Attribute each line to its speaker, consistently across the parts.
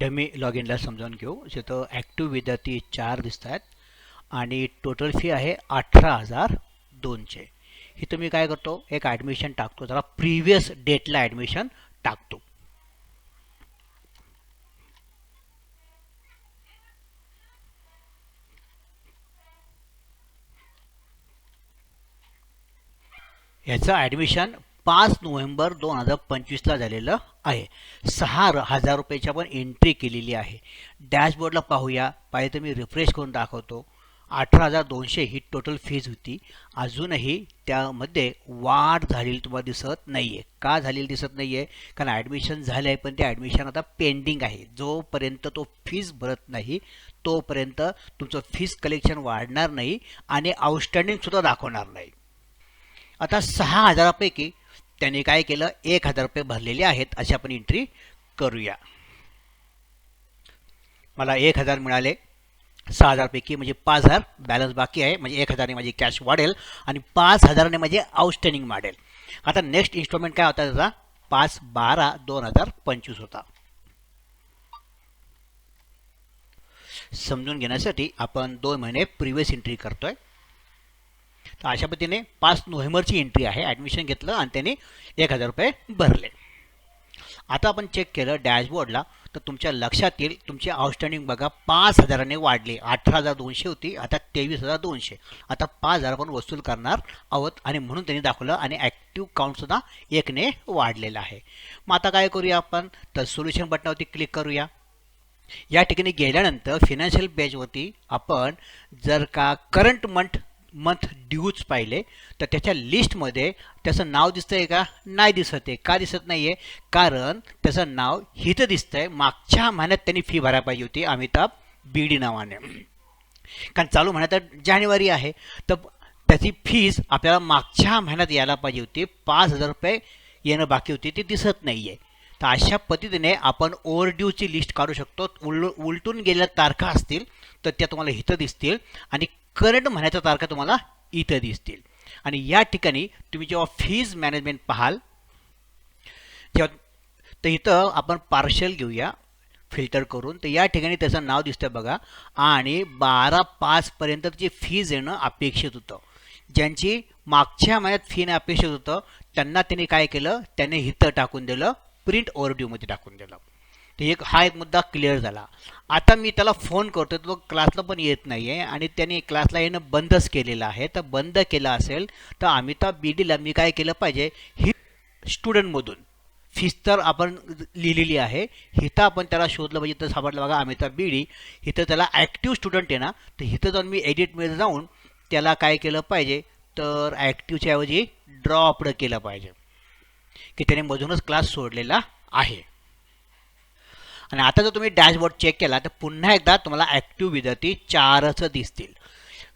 Speaker 1: Dummy log इनला समजावून घेऊ. तिथं ॲक्टिव्ह विद्यार्थी चार दिसत आहेत आणि टोटल फी आहे अठरा हजार दोनशे. ही तुम्ही काय करतो? एक ॲडमिशन टाकतो. जरा प्रिव्हियस डेटला ॲडमिशन टाकतो. याचं ॲडमिशन पाच नोव्हेंबर दोन हजार पंचवीसला झालेलं आहे. सहा हजार रुपयाची आपण एंट्री केलेली आहे. डॅशबोर्डला पाहूया. पाहिजे तर मी रिफ्रेश करून दाखवतो. अठरा हजार दोनशे ही टोटल फीज होती. अजूनही त्यामध्ये वाढ झालेली तुम्हाला दिसत नाही आहे का झालेली दिसत नाही आहे कारण ॲडमिशन झालं आहे पण ते ॲडमिशन आता पेंडिंग आहे. जोपर्यंत तो फीज भरत नाही तोपर्यंत तुमचं फीज कलेक्शन वाढणार नाही आणि आउटस्टँडिंगसुद्धा दाखवणार नाही. आता सहा हजारापैकी त्यांनी काय केलं? एक हजार रुपये भरलेले आहेत. अशी आपण एंट्री करूया. मला एक हजार मिळाले. सहा हजारपैकी म्हणजे पाच हजार बॅलन्स बाकी आहे. म्हणजे एक हजारने माझी कॅश वाढेल आणि पाच हजाराने माझे आउटस्टँडिंग वाढेल. आता नेक्स्ट इन्स्टॉलमेंट काय होता त्याचा? पाच बारा दोन हजार पंचवीस होता. समजून घेण्यासाठी आपण दोन महिने प्रिव्हियस एंट्री करतोय. तर अशा पद्धतीने पाच नोव्हेंबरची एंट्री आहे. ॲडमिशन घेतलं आणि त्याने एक हजार रुपये भरले. आता आपण चेक केलं डॅशबोर्डला तर तुमच्या लक्षात येईल तुमची आउटस्टँडिंग बघा पाच हजाराने वाढली. अठरा हजार दोनशे होती आता तेवीस हजार दोनशे. आता पाच हजार आपण वसूल करणार आहोत आणि म्हणून त्यांनी दाखवलं आणि ॲक्टिव्ह काउंटसुद्धा एकने वाढलेला आहे. मग आता काय करूया आपण? तर सोल्युशन बटनावरती क्लिक करूया. या ठिकाणी गेल्यानंतर फिनान्शियल पेजवरती आपण जर का करंट मंथ मंथ ड्यूज पाहिले. तर त्याच्या लिस्टमध्ये त्याचं नाव दिसतंय का? नाही दिसत आहे. का दिसत नाही आहे कारण त्याचं नाव हिथं दिसतंय. मागच्या महिन्यात त्यांनी फी भरायला पाहिजे होती अमिताभ बीडी नावाने. कारण चालू महिन्यात जानेवारी आहे. तर त्याची फीज आपल्याला मागच्या महिन्यात यायला पाहिजे होती. पाच हजार रुपये येणं बाकी होती. ती दिसत नाही आहे तर अशा पद्धतीने आपण ओव्हरड्यूची लिस्ट काढू शकतो. उल उलटून गेलेल्या तारखा असतील तर त्या तुम्हाला हिथं दिसतील. आणि करंट म्हणायच्या तारखा तुम्हाला इथं दिसतील. आणि या ठिकाणी तुम्ही जेव्हा फीज मॅनेजमेंट पाहाल जेव्हा तर इथं आपण पार्शल घेऊया फिल्टर करून. तर या ठिकाणी त्याचं नाव दिसतं बघा. आणि बारा पाचपर्यंतची फीज येणं अपेक्षित होतं. ज्यांची मागच्या महिन्यात फी येणं अपेक्षित होतं त्यांना त्यांनी काय केलं? त्याने हिथं टाकून दिलं प्रिंट ओव्हरड्यूमध्ये टाकून दिलं. तर एक हा एक मुद्दा क्लिअर झाला. आता मी त्याला फोन करतो तो क्लासला पण येत नाही आहे आणि त्याने क्लासला येणं बंदच केलेलं आहे. तर बंद केलं असेल तर अमिताभ बीडीला मी काय केलं पाहिजे ही स्टुडंटमधून फीस तर आपण लिहिलेली आहे. हिथं आपण त्याला शोधलं पाहिजे तर सापडलं बघा अमिताभ बीडी इथं त्याला ॲक्टिव्ह स्टुडंट आहे ना तर इथं जाऊन मी एडिटमध्ये जाऊन त्याला काय केलं पाहिजे तर ॲक्टिव्हच्या ऐवजी ड्रॉपड केलं पाहिजे. की त्याने मधूनच क्लास सोडलेला आहे. आणि आता जर तुम्ही डॅशबोर्ड चेक केला तर पुन्हा एकदा तुम्हाला ॲक्टिव्ह विद्यार्थी चारच दिसतील.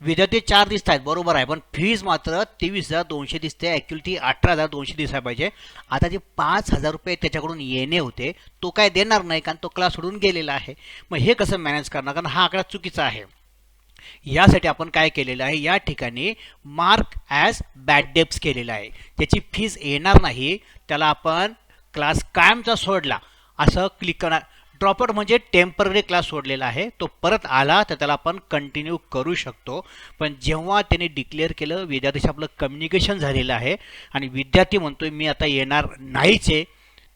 Speaker 1: विद्यार्थी चार दिसत आहेत बरोबर आहे पण फीज मात्र तेवीस हजार दोनशे दिसते ॲक्च्युली अठरा हजार दोनशे दिसायला पाहिजे. आता जे पाच हजार रुपये त्याच्याकडून येणे होते तो काय देणार नाही कारण तो क्लास सोडून गेलेला आहे. मग हे कसं मॅनेज करणार? कारण हा आकडा चुकीचा आहे. यासाठी आपण काय केलेलं आहे? या ठिकाणी मार्क ॲज बॅड डेप्स केलेला आहे. त्याची फीज येणार नाही त्याला आपण क्लास कायमचा सोडला. असं क्लिक करणार. ड्रॉपआउट म्हणजे टेंपररी क्लास सोडलेला आहे. तो परत आला तर त्याला आपण कंटिन्यू करू शकतो. पण जेव्हा त्याने डिक्लेअर केलं विद्यार्थ्याशी आपलं कम्युनिकेशन झालेलं आहे आणि विद्यार्थी म्हणतोय मी आता येणार नाहीच आहे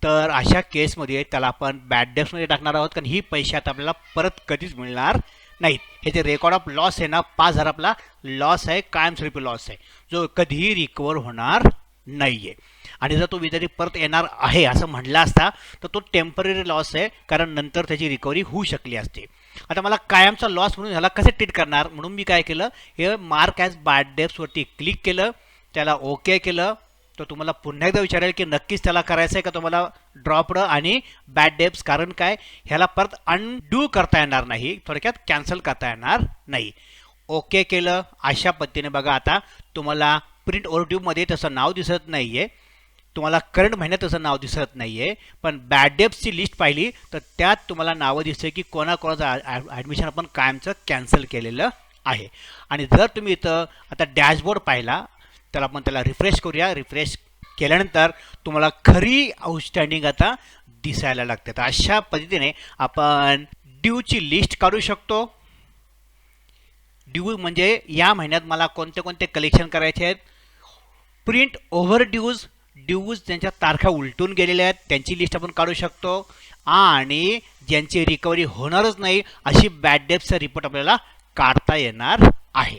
Speaker 1: तर अशा केसमध्ये त्याला आपण बॅड डेप्समध्ये टाकणार आहोत. कारण ही पैसे आता आपल्याला परत कधीच मिळणार नाहीत. हे जे रेकॉर्ड ऑफ लॉस आहे ना पाच हजार आपला लॉस आहे कायमस्वरूपी लॉस आहे. जो कधीही रिकवर होणार नाही आहे आणि जर तो विद्यार्थी परत येणार आहे असं म्हटला असता तर तो टेंपररी लॉस आहे कारण नंतर त्याची रिकव्हरी होऊ शकली असते. आता मला कायमचा लॉस म्हणून ह्याला कसे ट्रीट करणार? म्हणून मी काय केलं? हे मार्क ॲज बॅड डेप्सवरती क्लिक केलं त्याला ओके केलं. तर तुम्हाला पुन्हा एकदा विचारेल की नक्कीच त्याला करायचं आहे का तुम्हाला ड्रॉपड आणि बॅड डेप्स कारण काय? ह्याला परत अनडू करता येणार नाही. थोडक्यात कॅन्सल करता येणार नाही. ओके केलं. अशा पद्धतीने बघा आता तुम्हाला प्रिंट ओव्हरट्यूबमध्ये तसं नाव दिसत नाही आहे तुम्हाला करंट महिन्यात तसं नाव दिसत नाही आहे पण बॅड डेप्सची लिस्ट पाहिली तर त्यात तुम्हाला नावं दिसते की कोणाकोणाचं ॲडमिशन आपण कायमचं कॅन्सल केलेलं आहे. आणि जर तुम्ही इथं आता डॅशबोर्ड पाहिला तर आपण त्याला रिफ्रेश करूया. रिफ्रेश केल्यानंतर तुम्हाला खरी आउटस्टँडिंग आता दिसायला लागते. तर अशा पद्धतीने आपण ड्यूची लिस्ट काढू शकतो. ड्यू म्हणजे या महिन्यात मला कोणते कोणते कलेक्शन करायचे आहेत? प्रिंट ओव्हर ड्यूज ड्यूज ज्यांच्या तारखा उलटून गेलेल्या आहेत. त्यांची लिस्ट आपण काढू शकतो. आणि ज्यांची रिकव्हरी होणारच नाही अशी बॅड डेप्सचा रिपोर्ट आपल्याला काढता येणार आहे.